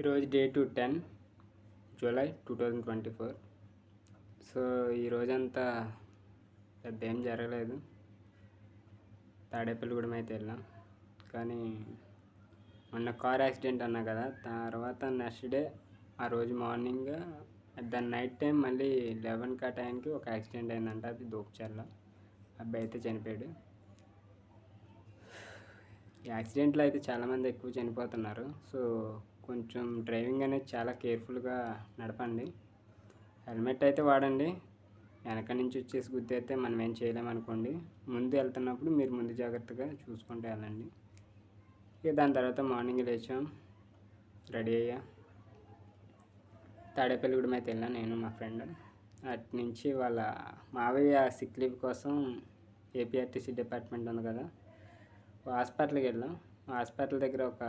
ఈరోజు date ten July two thousand twenty four so ఈ రోజంతా పెద్ద ఏం జరగలేదు. తాడేపల్లిగూడెం అయితే వెళ్ళాం. కానీ మొన్న కార్ యాక్సిడెంట్ అన్నా కదా తర్వాత నెక్స్ట్ డే ఆ రోజు మార్నింగ్ దాని నైట్ టైం మళ్ళీ లెవెన్కి ఆ టైంకి ఒక యాక్సిడెంట్ అయిందంట అది దూపుచర్ల. అబ్బాయి అయితే చనిపోయాడు. యాక్సిడెంట్లో అయితే చాలామంది ఎక్కువ చనిపోతున్నారు. సో కొంచెం డ్రైవింగ్ అనేది చాలా కేర్ఫుల్గా నడపండి. హెల్మెట్ అయితే వాడండి. వెనక నుంచి వచ్చేసి గుద్ది అయితే మనం ఏం చేయలేమనుకోండి ముందు వెళ్తున్నప్పుడు మీరు ముందు జాగ్రత్తగా చూసుకుంటూ వెళ్ళండి. ఇక దాని తర్వాత మార్నింగ్ లేచాం. రెడీ అయ్యా. తాడేపల్లిగూడెం అయితే వెళ్ళాను నేను మా ఫ్రెండ్. అటు నుంచి వాళ్ళ మావయ్య సిక్ లీవ్ కోసం ఏపీఆర్టీసీ డిపార్ట్మెంట్ ఉంది కదా. హాస్పిటల్కి వెళ్ళాం. హాస్పిటల్ దగ్గర ఒక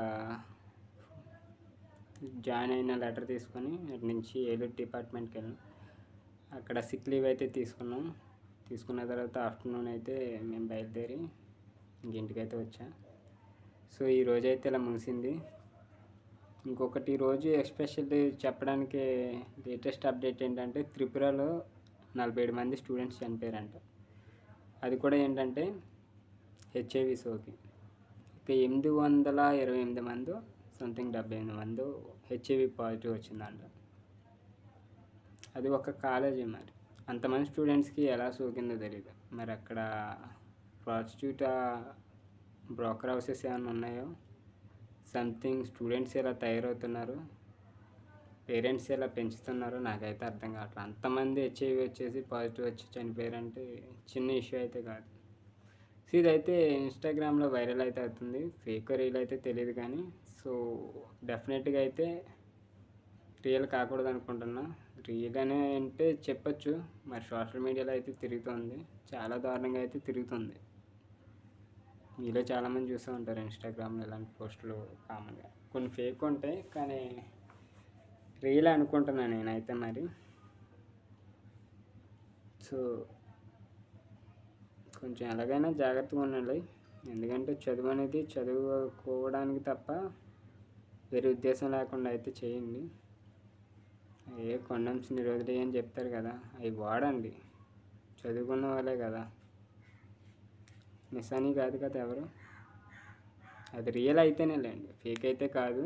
జాయిన్ అయిన లెటర్ తీసుకొని అటు నుంచి ఏలూరు డిపార్ట్మెంట్కి వెళ్ళాం. అక్కడ సిక్ లీవ్ అయితే తీసుకున్నాం. తీసుకున్న తర్వాత ఆఫ్టర్నూన్ అయితే మేము బయలుదేరి ఇంక ఇంటికైతే వచ్చా. సో ఈ రోజు అయితే ఇలా ముగిసింది. ఇంకొకటి రోజు ఎస్పెషల్లీ చెప్పడానికి లేటెస్ట్ అప్డేట్ ఏంటంటే త్రిపురలో నలభై ఏడు మంది స్టూడెంట్స్ చనిపోయారంట. అది కూడా ఏంటంటే హెచ్ఐవి సోకి. ఇక ఎనిమిది వందల ఇరవై ఎనిమిది మంది సంథింగ్ డెబ్బై ఎనిమిది మంది హెచ్ఐవి పాజిటివ్ వచ్చిందంట. అది ఒక కాలేజీ మరి. అంతమంది స్టూడెంట్స్కి ఎలా సోకిందో తెలియదు మరి అక్కడ ప్రాస్టిట్యూట్ బ్రోకర్ హౌసెస్ ఏమైనా ఉన్నాయో? సంథింగ్ స్టూడెంట్స్ ఎలా తయారవుతున్నారు? పేరెంట్స్ ఎలా పెంచుతున్నారో? నాకైతే అర్థం కావట్లేదు అంతమంది హెచ్ఐవి వచ్చేసి పాజిటివ్ వచ్చి చనిపోయారంటే చిన్న ఇష్యూ అయితే కాదు. సో ఇదైతే ఇన్స్టాగ్రామ్లో వైరల్ అయితే అవుతుంది. ఫేక్ రీల్ అయితే తెలియదు కానీ సో డెఫినెట్గా అయితే రియల్ కాకూడదు అనుకుంటున్నా. రియల్ అనే అంటే చెప్పచ్చు. మరి సోషల్ మీడియాలో అయితే తిరుగుతుంది. చాలా దారుణంగా అయితే తిరుగుతుంది. మీలో చాలామంది చూస్తూ ఉంటారు ఇన్స్టాగ్రామ్లో ఇలాంటి పోస్టులు కామన్గా. కొన్ని ఫేక్ ఉంటాయి కానీ రియల్ అనుకుంటున్నాను నేనైతే మరి. సో కొంచెం ఎలాగైనా జాగ్రత్తగా ఉండాలి ఎందుకంటే చదువు అనేది చదువుకోవడానికి తప్ప వేరే ఉద్దేశం లేకుండా అయితే చేయండి. ఏ కొండమ్స్ నిరోధులు అని చెప్తారు కదా అవి వాడండి. చదువుకున్న వాళ్ళే కదా. నిశాని కాదు కదా ఎవరు? అది రియల్ అయితేనే లేండి. ఫేక్ అయితే కాదు.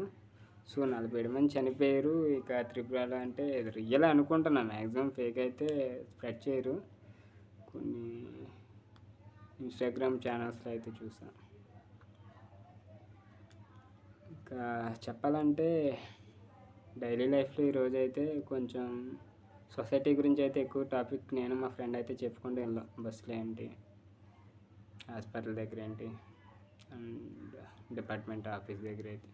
సో నలభై ఏడు మంది చనిపోయారు. ఇక త్రిపురలో అంటే రియల్ అనుకుంటున్నాను మ్యాక్సిమం ఫేక్ అయితే స్ప్రెడ్ చేయరు. కొన్ని ఇన్స్టాగ్రామ్ ఛానల్స్లో అయితే చూసాను ఇంకా చెప్పాలంటే డైలీ లైఫ్లో ఈరోజు అయితే కొంచెం సొసైటీ గురించి అయితే ఎక్కువ టాపిక్ నేను మా ఫ్రెండ్ అయితే చెప్పుకుంటూ వెళ్ళాం బస్సులో ఏంటి? హాస్పిటల్ దగ్గర ఏంటి? అండ్ డిపార్ట్మెంట్ ఆఫీస్ దగ్గర అయితే.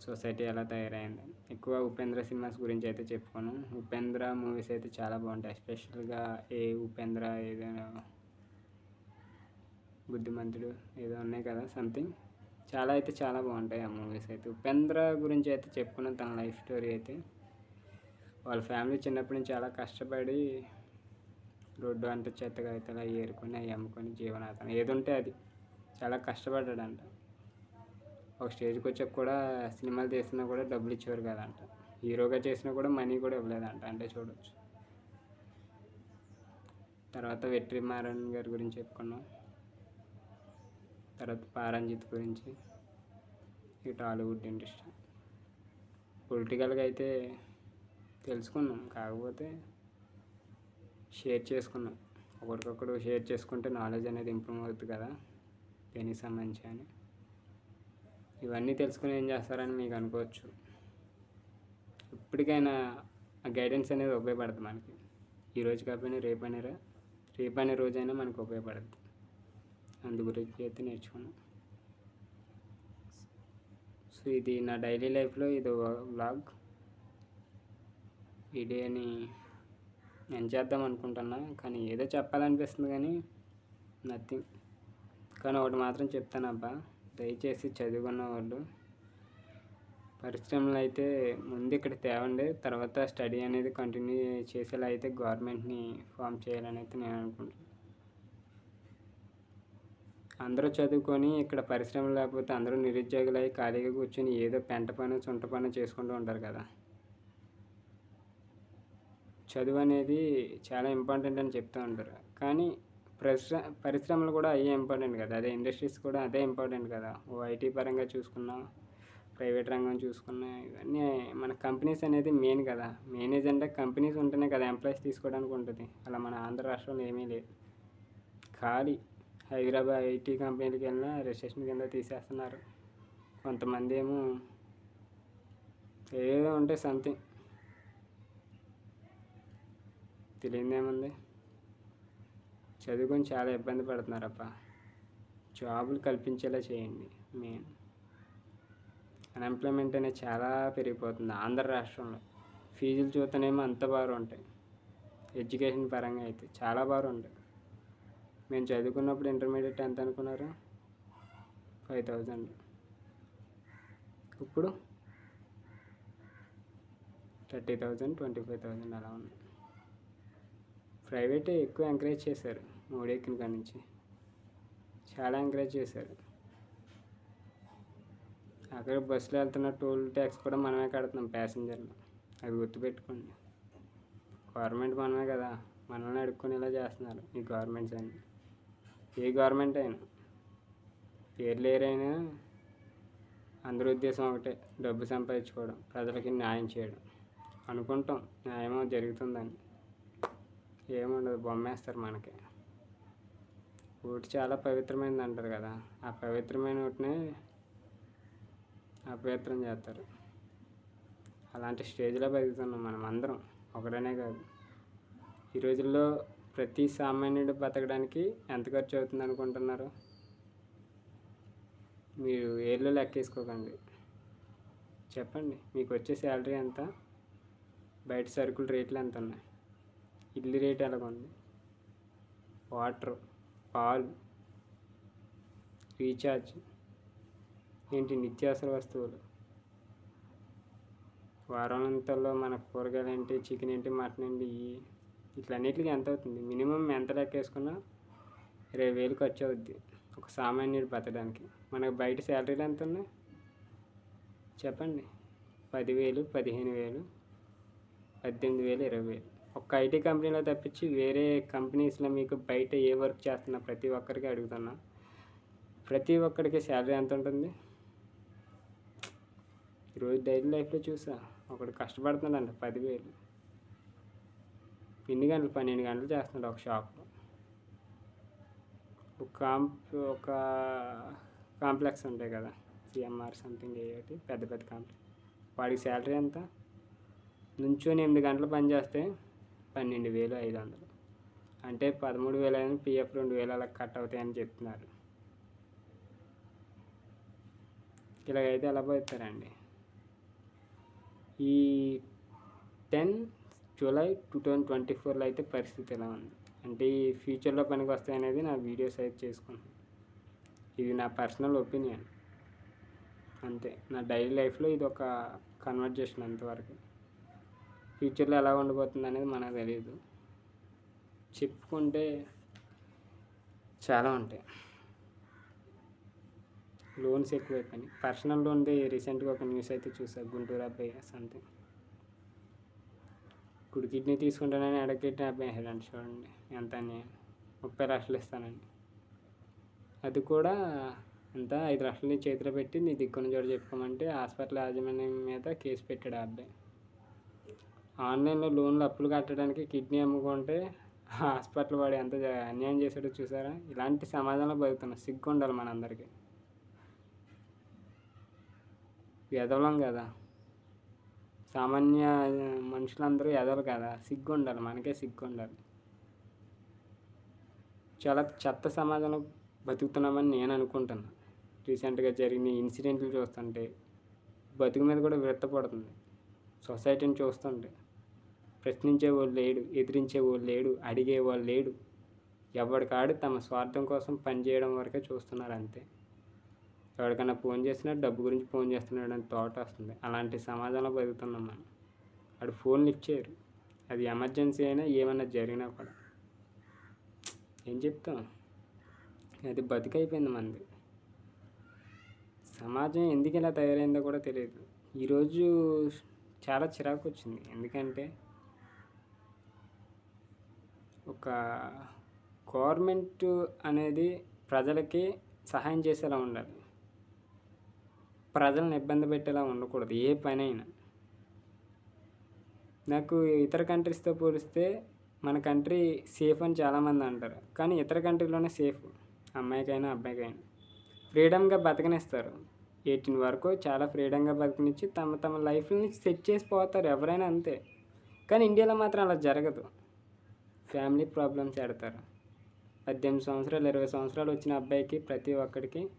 సొసైటీ ఎలా తయారైంది? ఎక్కువ ఉపేంద్ర సినిమాస్ గురించి అయితే చెప్పుకోను. ఉపేంద్ర మూవీస్ అయితే చాలా బాగుంటాయి. ఎస్పెషల్గా ఏ ఉపేంద్ర ఏదైనా బుద్ధిమంతుడు ఏదో ఉన్నాయి కదా సంథింగ్. చాలా అయితే చాలా బాగుంటాయి ఆ మూవీస్ అయితే. ఉపేంద్ర గురించి అయితే చెప్పుకున్న తన లైఫ్ స్టోరీ అయితే. వాళ్ళ ఫ్యామిలీ చిన్నప్పటి నుంచి చాలా కష్టపడి రోడ్డు అంత చెత్తగా అయితే అలా ఏరుకొని అవి అమ్ముకొని జీవనాధారం ఏది ఉంటే అది. చాలా కష్టపడ్డాడంట. ఒక స్టేజ్కి వచ్చాక కూడా సినిమాలు తీసినా కూడా డబ్బులు ఇచ్చేవారు కదంట. హీరోగా చేసినా కూడా మనీ కూడా ఇవ్వలేదంట. అంటే చూడవచ్చు తర్వాత వెట్రిమారన్ గారి గురించి చెప్పుకున్నాం. తర్వాత పారంజిత్ గురించి ఈ టాలీవుడ్ ఇండస్ట్రీ. పొలిటికల్గా అయితే తెలుసుకున్నాం కాకపోతే షేర్ చేసుకున్నాం. ఒకరికొకరు షేర్ చేసుకుంటే నాలెడ్జ్ అనేది ఇంప్రూవ్ అవుతుంది కదా దేనికి సంబంధించి అని. ఇవన్నీ తెలుసుకుని ఏం చేస్తారని మీకు అనుకోవచ్చు. ఇప్పటికైనా ఆ గైడెన్స్ అనేది ఉపయోగపడుతుంది మనకి. ఈ రోజు కాకపోయినా రేపు అనే రేపు అనే రోజైనా మనకు ఉపయోగపడుతుంది అందు గురించి అయితే నేర్చుకున్నాను సో ఇది నా డైలీ లైఫ్లో ఇది వ్లాగ్. వీడియోని డేని నేను చేద్దాం అనుకుంటున్నా కానీ ఏదో చెప్పాలనిపిస్తుంది కానీ నథింగ్. కానీ ఒకటి మాత్రం చెప్తానబ్బా దయచేసి చదువుకున్న వాళ్ళు పరిశ్రమలు అయితే ముందు ఇక్కడ తేవండి తర్వాత స్టడీ అనేది కంటిన్యూ చేసేలా అయితే గవర్నమెంట్ని ఫామ్ చేయాలని అయితే నేను అనుకుంటున్నాను అందరూ చదువుకొని ఇక్కడ పరిశ్రమలు లేకపోతే అందరూ నిరుద్యోగులు అయి ఖాళీగా కూర్చొని ఏదో పెంట పని సొంట పని చేసుకుంటూ ఉంటారు కదా. చదువు అనేది చాలా ఇంపార్టెంట్ అని చెప్తూ ఉంటారు. కానీ పరిశ్ర పరిశ్రమలు కూడా అయ్యే ఇంపార్టెంట్ కదా. అదే ఇండస్ట్రీస్ కూడా అదే ఇంపార్టెంట్ కదా. ఓ ఐటీ పరంగా చూసుకున్నా ప్రైవేట్ రంగం చూసుకున్నా ఇవన్నీ మన కంపెనీస్ అనేది మెయిన్ కదా. మెయిన్ ఏజెంట్ కంపెనీస్ ఉంటేనే కదా ఎంప్లాయీస్ తీసుకోవడానికి ఉంటుంది. అలా మన ఆంధ్ర రాష్ట్రంలో ఏమీ లేదు. ఖాళీ. హైదరాబాద్ ఐటీ కంపెనీలకి వెళ్ళినా రిసెప్షన్ కింద తీసేస్తున్నారు. కొంతమంది ఏమో ఏదో ఉంటే సంథింగ్. తెలియదేముంది చదువుకొని చాలా ఇబ్బంది పడుతున్నారప్ప. జాబులు కల్పించేలా చేయండి. మెయిన్ అన్ఎంప్లాయ్మెంట్ అనేది చాలా పెరిగిపోతుంది ఆంధ్ర రాష్ట్రంలో. ఫీజులు చూస్తేనేమో అంత బాగా ఉంటాయి. ఎడ్యుకేషన్ పరంగా అయితే చాలా బాగా ఉంటాయి. మేము చదువుకున్నప్పుడు ఇంటర్మీడియట్ ఎంత అనుకున్నారు. ఫైవ్ థౌజండ్ ఇప్పుడు thirty thousand twenty five thousand అలా ఉంది. ప్రైవేటే ఎక్కువ ఎంకరేజ్ చేశారు మోడీ ఎక్కిన కాడి నుంచి. చాలా ఎంకరేజ్ చేశారు. అక్కడ బస్సులో వెళ్తున్న టోల్ ట్యాక్స్ కూడా మనమే కడుతున్నాం ప్యాసింజర్లు అది గుర్తుపెట్టుకోండి. గవర్నమెంట్ మనమే కదా. మనల్ని అడుక్కునేలా చేస్తున్నారు ఈ గవర్నమెంట్స్ అన్ని. ఏ గవర్నమెంట్ అయినా పేర్లు ఏరైనా అందరి ఉద్దేశం ఒకటే డబ్బు సంపాదించుకోవడం ప్రజలకి న్యాయం చేయడం. అనుకుంటాం న్యాయమో జరుగుతుందని. ఏముండదు బొమ్మేస్తారు మనకి. ఓటు చాలా పవిత్రమైనది అంటారు కదా ఆ పవిత్రమైన ఓటునే అపవిత్రం చేస్తారు. అలాంటి స్టేజ్లో బతుకుతున్నాం మనం అందరం ఒకడనే కాదు. ఈ రోజుల్లో ప్రతి సామాన్యుడు బతకడానికి ఎంత ఖర్చు అవుతుంది అనుకుంటున్నారు? మీరు ఏళ్ళు లెక్కేసుకోకండి చెప్పండి మీకు వచ్చే శాలరీ ఎంత? బయట సరుకుల రేట్లు ఎంత ఉన్నాయి? ఇల్లు రేట్ ఎలాగ ఉంది వాటర్ పాలు రీఛార్జ్ ఏంటి నిత్యావసర వస్తువులు? వారాంతంలో మన కూరగాయలు ఏంటి చికెన్ ఏంటి మటన్ ఏంటి ఇట్లన్నిటికి ఎంత అవుతుంది? మినిమం ఎంత లెక్కేసుకున్నా ఇరవై వేలు ఖర్చు అవుద్ది ఒక సామాన్యుడు బతకడానికి. మనకు బయట శాలరీలు ఎంత ఉన్నాయి? చెప్పండి. పదివేలు పదిహేను వేలు పద్దెనిమిది వేలు ఇరవై వేలు. ఒక్క ఐటీ కంపెనీలో తప్పించి వేరే కంపెనీస్లో మీకు బయట ఏ వర్క్ చేస్తున్నా ప్రతి ఒక్కరికి అడుగుతున్నా. ప్రతి ఒక్కరికి శాలరీ ఎంత ఉంటుంది? ఈరోజు డైలీ లైఫ్లో చూసా. ఒకడు కష్టపడుతున్నాడంట పదివేలు. ఎన్ని గంటలు? పన్నెండు గంటలు చేస్తున్నాడు ఒక షాప్లో ఒక కాంప్ ఒక కాంప్లెక్స్ ఉంటాయి కదా సిఎంఆర్ సంథింగ్ ఏటి పెద్ద పెద్ద కాంప్లెక్స్. వాడికి శాలరీ ఎంత? నుంచొని ఎనిమిది గంటలు పని చేస్తే పన్నెండు వేలు ఐదు వందలు. అంటే పదమూడు వేలు అయినా పిఎఫ్ రెండు వేలు అలా కట్ అవుతాయని చెప్తున్నారు. ఇలాగైతే ఎలా పోతారండి? ఈ ten July two thousand twenty ఫోర్లో అయితే పరిస్థితి ఎలా ఉంది? అంటే ఈ ఫ్యూచర్లో పనికి వస్తాయి అనేది నా వీడియోస్ అయితే చేసుకుంటాను ఇది నా పర్సనల్ ఒపీనియన్ అంతే. నా డైలీ లైఫ్లో ఇది ఒక కన్వర్జేషన్ అంతవరకు. ఫ్యూచర్లో ఎలా ఉండబోతుంది అనేది మనకు తెలియదు చెప్పుకుంటే చాలా ఉంటాయి. లోన్స్ ఎక్కువైపోయినాయి. పర్సనల్ లోన్ది రీసెంట్గా ఒక న్యూస్ అయితే చూసా. గుంటూరు అబ్బాయి సంథింగ్ కుడి కిడ్నీ తీసుకుంటానని ఎడ కిడ్నీ అబ్బాయి చూడండి. ఎంత అని ముప్పై లక్షలు ఇస్తానండి అది కూడా ఎంత ఐదు లక్షలు నీ చేతిలో పెట్టి నీ దిక్కున చోట చెప్పుకోమంటే హాస్పిటల్ యాజమాన్యం మీద కేసు పెట్టాడు ఆ అబ్బాయి. ఆన్లైన్లో లోన్లు అప్పులు కట్టడానికి కిడ్నీ అమ్ముకుంటే హాస్పిటల్ వాడు ఎంత అన్యాయం చేశాడో చూసారా? ఇలాంటి సమాజంలో బతుకుతున్నాం. సిగ్గు ఉండాలి మనందరికీ. ఎదవలం కదా. సామాన్య మనుషులందరూ ఎదరు కదా. సిగ్గు ఉండాలి మనకే సిగ్గు ఉండాలి చాలా చెత్త సమాజంలో బతుకుతున్నామని నేను అనుకుంటున్నాను రీసెంట్గా జరిగిన ఇన్సిడెంట్లు చూస్తుంటే బతుకు మీద కూడా విరత్తపడుతుంది సొసైటీని చూస్తుంటే ప్రశ్నించేవాడు లేడు ఎదిరించేవాడు లేడు అడిగేవాడు లేడు. ఎవరికాడు తమ స్వార్థం కోసం పనిచేయడం వరకే చూస్తున్నారు అంతే. ఎవరికైనా ఫోన్ చేసినా డబ్బు గురించి ఫోన్ చేస్తున్నాడు అని థాట్ వస్తుంది. అలాంటి సమాజంలో బతుకుతున్నాం మనం. వాడు ఫోన్ లిఫ్ట్ చేయరు అది ఎమర్జెన్సీ అయినా ఏమన్నా జరిగినా కూడా. ఏం చెప్తాం? అది బతికైపోయింది మనది. సమాజం ఎందుకు ఇలా తయారైందో కూడా తెలియదు. ఈరోజు చాలా చిరాకు వచ్చింది. ఎందుకంటే ఒక గవర్నమెంట్ అనేది ప్రజలకి సహాయం చేసేలా ఉండాలి. ప్రజలను ఇబ్బంది పెట్టేలా ఉండకూడదు ఏ పని అయినా నాకు ఇతర కంట్రీస్తో పోలిస్తే మన కంట్రీ సేఫ్ అని చాలామంది అంటారు. కానీ ఇతర కంట్రీలోనే సేఫ్ అమ్మాయికైనా అబ్బాయికైనా. ఫ్రీడమ్గా బతకనిస్తారు. ఎయిటీన్ వరకు చాలా ఫ్రీడమ్గా బతికినిచ్చి తమ తమ లైఫ్ని సెట్ చేసిపోతారు ఎవరైనా అంతే. కానీ ఇండియాలో మాత్రం అలా జరగదు. ఫ్యామిలీ ప్రాబ్లమ్స్ ఆడతారు పద్దెనిమిది సంవత్సరాలు ఇరవై సంవత్సరాలు వచ్చిన అబ్బాయికి ప్రతి ఒక్కడికి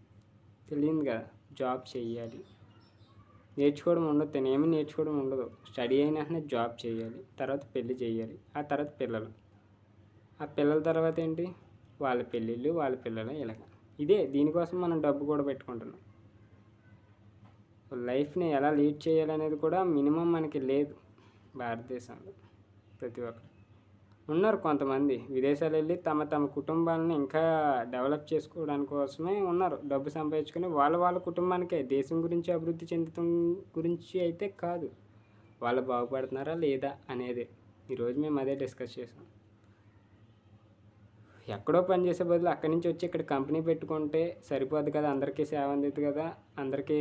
తెలియదు కదా. జాబ్ చేయాలి నేర్చుకోవడం ఉండదు తను ఏమీ నేర్చుకోవడం ఉండదు. స్టడీ అయిన వెంటనే జాబ్ చేయాలి తర్వాత పెళ్ళి చేయాలి ఆ తర్వాత పిల్లలు. ఆ పిల్లల తర్వాత ఏంటి? వాళ్ళ పెళ్ళిళ్ళు వాళ్ళ పిల్లలు ఇలాగ. ఇదే దీనికోసం మనం డబ్బు కూడా పెట్టుకుంటున్నాం. లైఫ్ని ఎలా లీడ్ చేయాలనేది కూడా మినిమం మనకి లేదు భారతదేశంలో ప్రతి ఒక్కరు ఉన్నారు కొంతమంది. విదేశాలు వెళ్ళి తమ తమ కుటుంబాలను ఇంకా డెవలప్ చేసుకోవడాని కోసమే ఉన్నారు. డబ్బు సంపాదించుకుని వాళ్ళ వాళ్ళ కుటుంబానికే. దేశం గురించి అభివృద్ధి చెందుతు గురించి అయితే కాదు. వాళ్ళు బాగుపడుతున్నారా లేదా అనేది ఈరోజు మేము అదే డిస్కస్ చేసాం. ఎక్కడో పని చేసే బదులు అక్కడి నుంచి వచ్చి ఇక్కడ కంపెనీ పెట్టుకుంటే సరిపోదు కదా. అందరికీ సేవ అందిద్ది కదా. అందరికీ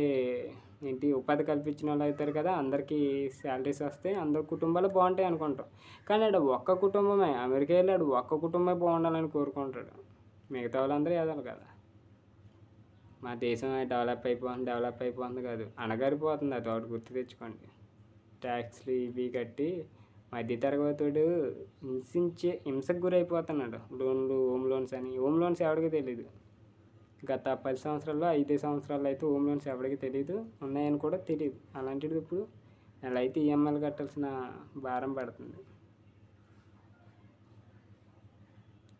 ఏంటి ఉపాధి కల్పించిన వాళ్ళు అవుతారు కదా అందరికీ శాలరీస్ వస్తాయి అందరి కుటుంబాలు బాగుంటాయి అనుకుంటాం. కానీ ఆడు ఒక్క కుటుంబమే అమెరికా వెళ్ళాడు ఒక్క కుటుంబమే బాగుండాలని కోరుకుంటాడు. మిగతా వాళ్ళందరూ ఎదలు కదా. మా దేశం డెవలప్ అయిపోతుంది డెవలప్ అయిపోతుంది కాదు. అణగారిపోతుంది అది ఒకటి గుర్తు తెచ్చుకోండి. ట్యాక్స్లు ఇవి కట్టి మధ్యతరగతుడు హింసించే హింసకు గురైపోతున్నాడు. లోన్లు హోమ్ లోన్స్ అని. హోమ్ లోన్స్ ఎవరికి తెలియదు గత పది సంవత్సరాల్లో ఐదు సంవత్సరాలు అయితే హోమ్ లోన్స్ ఎవరికి తెలియదు ఉన్నాయని కూడా తెలియదు అలాంటిది ఇప్పుడు నెల అయితే ఈఎంఐలు కట్టాల్సిన భారం పడుతుంది.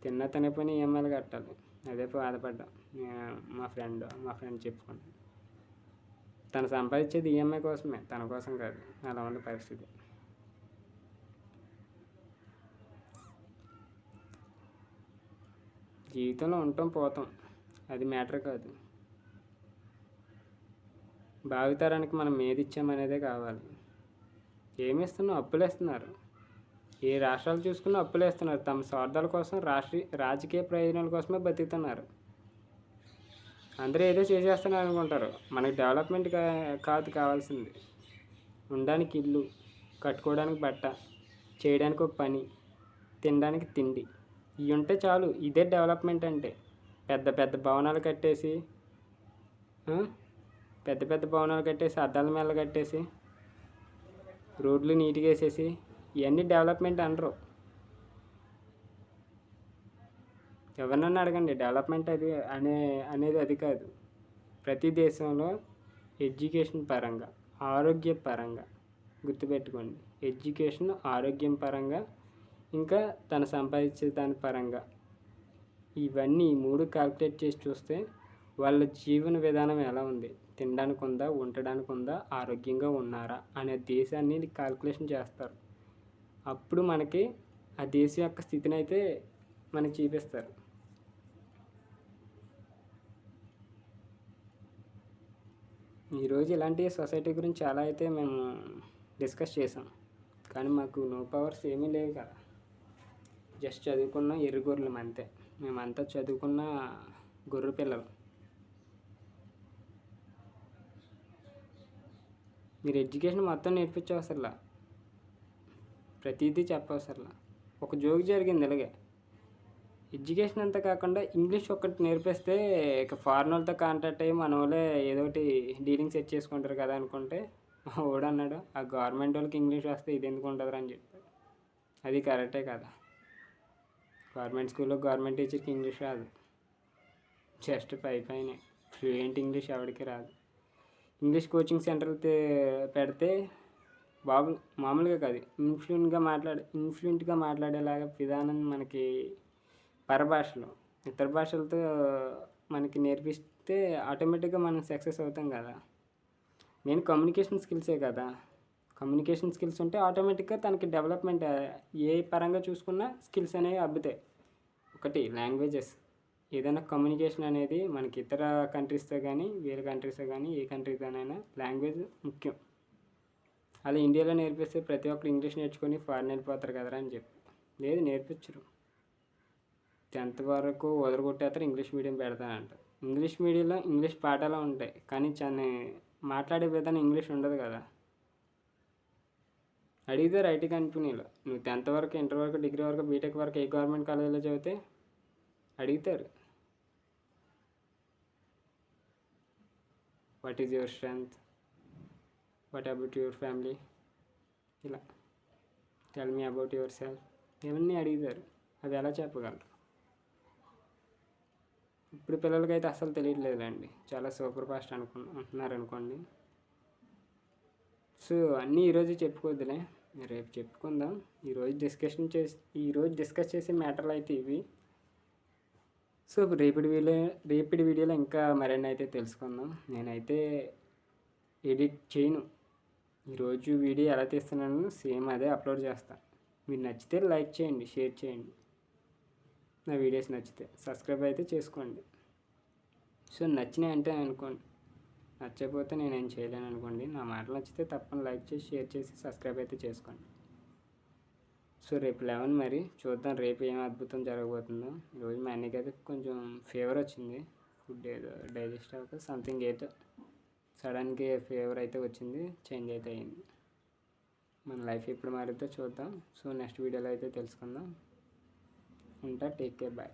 తిన్న తినే పని ఈఎంఐలు కట్టాలి. అదే బాధపడ్డాం. మా ఫ్రెండ్ మా ఫ్రెండ్ చెప్పుకున్నాను తను సంపాదించేది ఈఎంఐ కోసమే తన కోసం కాదు అలా ఉన్న పరిస్థితి. జీవితంలో ఉంటాం పోతాం. అది మ్యాటర్ కాదు. భావితరానికి మనం ఏది ఇచ్చామనేదే కావాలి. ఏమి అప్పులేస్తున్నారు. ఏ రాష్ట్రాలు చూసుకున్నా అప్పులేస్తున్నారు. తమ స్వార్థాల కోసం రాష్ట్రీయ రాజకీయ ప్రయోజనాల కోసమే బతుకుతున్నారు. అందరూ ఏదో చేసేస్తున్నారు అనుకుంటారు. మనకి డెవలప్మెంట్ కా- కాదు కావాల్సింది. ఉండడానికి ఇల్లు కట్టుకోవడానికి బట్ట చేయడానికి ఒక పని తినడానికి తిండి. ఇవి ఉంటే చాలు. ఇదే డెవలప్మెంట్ అంటే. పెద్ద పెద్ద భవనాలు కట్టేసి పెద్ద పెద్ద భవనాలు కట్టేసి అద్దాల మేళ కట్టేసి రోడ్లు నీట్గా వేసేసి ఇవన్నీ డెవలప్మెంట్ అనరు. ఎవరినన్నా అడగండి డెవలప్మెంట్ అది అనే అనేది అది కాదు. ప్రతి దేశంలో ఎడ్యుకేషన్ పరంగా ఆరోగ్య పరంగా గుర్తుపెట్టుకోండి. ఎడ్యుకేషన్ ఆరోగ్యం పరంగా ఇంకా తను సంపాదించే దాని పరంగా ఇవన్నీ మూడు క్యాల్కులేట్ చేసి చూస్తే వాళ్ళ జీవన విధానం ఎలా ఉంది? తినడానికి ఉందా? ఉండడానికి ఉందా? ఆరోగ్యంగా ఉన్నారా? అనే దేశాన్ని క్యాల్కులేషన్ చేస్తారు. అప్పుడు మనకి ఆ దేశం యొక్క స్థితిని అయితే మనకి చూపిస్తారు. ఈరోజు ఇలాంటి సొసైటీ గురించి చాలా అయితే మేము డిస్కస్ చేసాం. కానీ మాకు నో పవర్స్ ఏమీ లేవు కదా. జస్ట్ చదువుకున్న ఎర్రగొర్రెలం అంతే. మేమంతా చదువుకున్న గొర్రె పిల్లలు. మీరు ఎడ్యుకేషన్ మొత్తం నేర్పించవసరలా ప్రతిదీ చెప్పవసరలా ఒక జోక్ జరిగింది ఇలాగే. ఎడ్యుకేషన్ అంతా కాకుండా ఇంగ్లీష్ ఒక్కటి నేర్పిస్తే ఇక ఫారెన్ వాళ్ళతో కాంటాక్ట్ అయ్యి మన వాళ్ళే ఏదో ఒకటి డీలింగ్ సెట్ చేసుకుంటారు కదా అనుకుంటే మా ఆ గవర్నమెంట్ వాళ్ళకి ఇంగ్లీష్ వస్తే ఇది ఎందుకు ఉండదు అని చెప్పాడు అది కరెక్టే కదా. గవర్నమెంట్ స్కూల్లో గవర్నమెంట్ టీచర్కి ఇంగ్లీష్ రాదు. జస్ట్ పై పైన. ఫ్లూయెంట్ ఇంగ్లీష్ ఎవరికి రాదు. ఇంగ్లీష్ కోచింగ్ సెంటర్ పెడితే బాబు మామూలుగా కాదు. ఇన్ఫ్లుయెంట్గా మాట్లాడే ఇన్ఫ్లుయెంట్గా మాట్లాడేలాగా విధానం మనకి పరభాషలో ఇతర భాషలతో మనకి నేర్పిస్తే ఆటోమేటిక్గా మనం సక్సెస్ అవుతాం కదా. మెయిన్ కమ్యూనికేషన్ స్కిల్సే కదా. కమ్యూనికేషన్ స్కిల్స్ ఉంటే ఆటోమేటిక్గా తనకి డెవలప్మెంట్ ఏ పరంగా చూసుకున్నా స్కిల్స్ అనేవి అబ్బుతాయి. ఒకటి లాంగ్వేజెస్. ఏదైనా కమ్యూనికేషన్ అనేది మనకి ఇతర కంట్రీస్తో కానీ వేరే కంట్రీస్తో కానీ ఏ కంట్రీతోనైనా లాంగ్వేజ్ ముఖ్యం. అలా ఇండియాలో నేర్పిస్తే ప్రతి ఒక్కరు ఇంగ్లీష్ నేర్చుకొని ఫారెన్ వెళ్ళిపోతారు కదరా అని చెప్పి. లేదు నేర్పించరు. టెన్త్ వరకు వదలగొట్టేస్తారు ఇంగ్లీష్ మీడియం పెడతానంట ఇంగ్లీష్ మీడియంలో ఇంగ్లీష్ పాఠాలు ఉంటాయి. కానీ చాలా మాట్లాడే విధానం ఇంగ్లీష్ ఉండదు కదా. అడిగితే ఐటీ కంపెనీలో. నువ్వు టెన్త్ వరకు ఇంటర్ వరకు డిగ్రీ వరకు బీటెక్ వరకు ఏ గవర్నమెంట్ కాలేజీలో చదివితే అడుగుతారు. What is your strength what about your family ఇలా. Tell me about yourself ఇవన్నీ అడుగుతారు. అది ఎలా చెప్పగలరు? ఇప్పుడు పిల్లలకైతే అసలు తెలియట్లేదండి చాలా సూపర్ ఫాస్ట్ అనుకు అంటున్నారు అనుకోండి సో అన్నీ ఈరోజు చెప్పుకోవద్దులే. రేపు చెప్పుకుందాం. ఈరోజు డిస్కషన్ చేసి ఈరోజు డిస్కస్ చేసే మ్యాటర్లు అయితే ఇవి. సో రేపటి వీడియో రేపటి వీడియోలో ఇంకా మరిన్ని అయితే తెలుసుకుందాం. నేనైతే ఎడిట్ చేయను. ఈరోజు వీడియో ఎలా తీస్తున్నాను సేమ్ అదే అప్లోడ్ చేస్తాను మీరు నచ్చితే లైక్ చేయండి షేర్ చేయండి. నా వీడియోస్ నచ్చితే సబ్స్క్రైబ్ అయితే చేసుకోండి. సో నచ్చినాయి అంటే అనుకోండి. నచ్చకపోతే నేనేం చేయలేను అనుకోండి. నా మాటలు నచ్చితే తప్పని లైక్ చేసి షేర్ చేసి సబ్స్క్రైబ్ అయితే చేసుకోండి. సో రేపు లెవెన్ మరి. చూద్దాం రేపు ఏం అద్భుతం జరగబోతుందో. ఈరోజు మా అన్నయ్యకి అయితే కొంచెం ఫీవర్ వచ్చింది. ఫుడ్ ఏదో డైజెస్ట్ అవ్వక సంథింగ్ ఏదో సడన్గా ఫీవర్ అయితే వచ్చింది. చేంజ్ అయితే అయింది. మన లైఫ్ ఎప్పుడు మారిద్దో చూద్దాం. సో నెక్స్ట్ వీడియోలో అయితే తెలుసుకుందాం. ఉంటా టేక్ కేర్ బాయ్